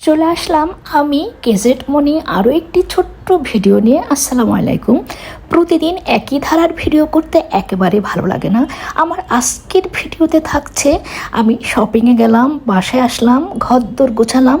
চলে আসলাম আমি কেজেট মনি আরও একটি ছোট্ট ভিডিও নিয়ে আসসালামু আলাইকুম। প্রতিদিন একই ধারার ভিডিও করতে একেবারে ভালো লাগে না। আমার আজকের ভিডিওতে থাকছে, আমি শপিংয়ে গেলাম, বাসায় আসলাম ঘর দোর গোছালাম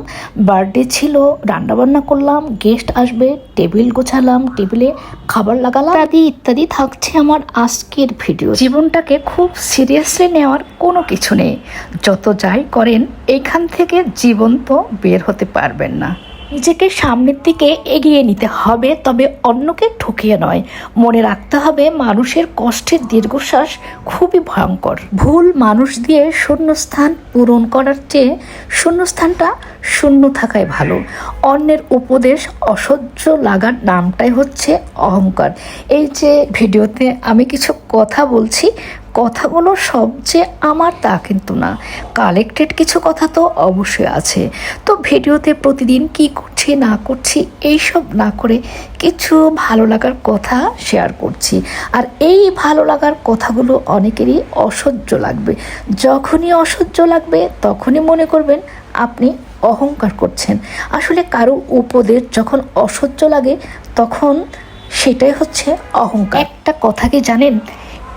বার্থডে ছিল, রান্নাবান্না করলাম গেস্ট আসবে টেবিল গোছালাম টেবিলে খাবার লাগালাম। ইত্যাদি ইত্যাদি থাকছে আমার আজকের ভিডিও। জীবনটাকে খুব সিরিয়াসলি নেওয়ার কোনো কিছু নেই। যত যাই করেন, এখান থেকে জীবন তো বের হতে পারবেন না। নিজেকে সামনের দিকে এগিয়ে নিতে হবে, তবে অন্যকে ঠকিয়ে নয়। মনে রাখতে হবে, মানুষের কষ্টের দীর্ঘশ্বাস খুবই ভয়ঙ্কর। ভুল মানুষ দিয়ে শূন্যস্থান পূরণ করার চেয়ে শূন্যস্থানটা শূন্য থাকাই ভালো। অন্যের উপদেশ অসহ্য লাগার নামটাই হচ্ছে অহংকার। এই যে ভিডিওতে আমি কিছু কথা বলছি কথাগুলো সব যে আমার তা কিন্তু না। কালেক্টেড কিছু কথা তো অবশ্যই আছে। তো ভিডিওতে প্রতিদিন কি করছি, না করছি, এইসব না করে কিছু ভালো লাগার কথা শেয়ার করছি। আর এই ভালো লাগার কথাগুলো অনেকেরই অসহ্য লাগবে। যখনই অসহ্য লাগবে, তখনই মনে করবেন আপনি অহংকার করছেন। আসলে কারও উপদেশ যখন অসহ্য লাগে, তখন সেটাই হচ্ছে অহংকার। একটা কথা কি জানেন?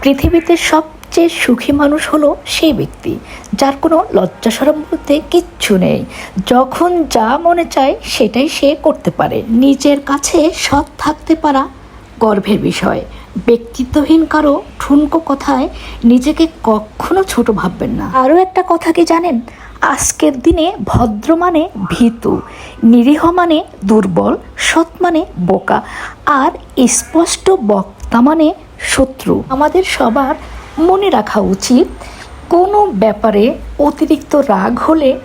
পৃথিবীতে সবচেয়ে সুখী মানুষ হলো সেই ব্যক্তি, যার কোনো লজ্জা সরম বলতে কিচ্ছু নেই। যখন যা মনে চায় সেটাই সে করতে পারে। নিজের কাছে সৎ থাকতে পারা গর্বের বিষয়। ব্যক্তিত্বহীন কারও ঠুনকো কথায় নিজেকে কখনো ছোট ভাববেন না। আরও একটা কথা কি জানেন? আজকের দিনে ভদ্র মানে ভীতু, নিরীহ মানে দুর্বল, সৎ মানে বোকা, আর স্পষ্ট বক্তা মানে শত্রু। আমাদের সবার মনে রাখা উচিত, কোনো ব্যাপারে অতিরিক্ত রাগ হলে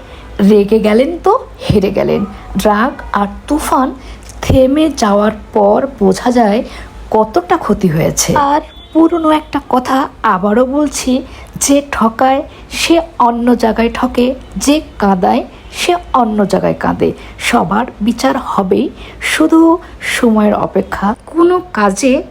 রেগে গেলেন তো হেরে গেলেন। রাগ আর তুফান থেমে যাওয়ার পর বোঝা যায় কতটা ক্ষতি হয়েছে। আর পুরনো একটা কথা আবারও বলছি, যে ঠকায় সে অন্য জায়গায় ঠকে, যে কাঁদায় সে অন্য জায়গায় কাঁদে। সবার বিচার হবেই, শুধু সময়ের অপেক্ষা। কোনো কাজে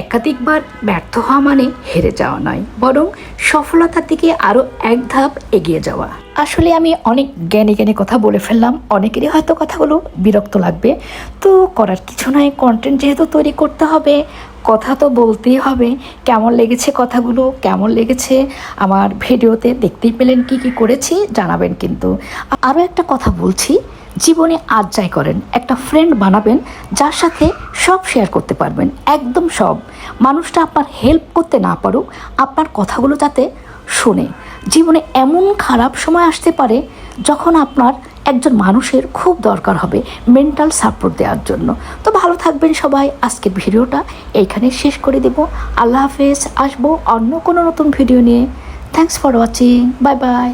একাধিকবার ব্যর্থ হওয়া মানে হেরে যাওয়া নয়, বরং সফলতার দিকে আরও এক ধাপ এগিয়ে যাওয়া। আসলে আমি অনেক জ্ঞানী জ্ঞানী কথা বলে ফেললাম, অনেকেরই হয়তো কথাগুলো বিরক্ত লাগবে। তো করার কিছু নয় কন্টেন্ট যেহেতু তৈরি করতে হবে, কথা তো বলতেই হবে, কেমন লেগেছে কথাগুলো, কেমন লেগেছে, আমার ভিডিওতে দেখতেই পেলেন কি কি করেছি, জানাবেন কিন্তু। আরও একটা কথা বলছি জীবনে আজ যাই করেন, একটা ফ্রেন্ড বানাবেন যার সাথে সব শেয়ার করতে পারবেন, একদম সব। মানুষটা আপনার হেল্প করতে না পারুক, আপনার কথাগুলো যাতে শোনে। জীবনে এমন খারাপ সময় আসতে পারে যখন আপনার একজন মানুষের খুব দরকার হবে মেন্টাল সাপোর্ট দেওয়ার জন্য। তো ভালো থাকবেন সবাই, আজকের ভিডিওটা এইখানে শেষ করে দেব। আল্লাহ হাফেজ, আসব অন্য কোনো নতুন ভিডিও নিয়ে। Thanks for watching bye bye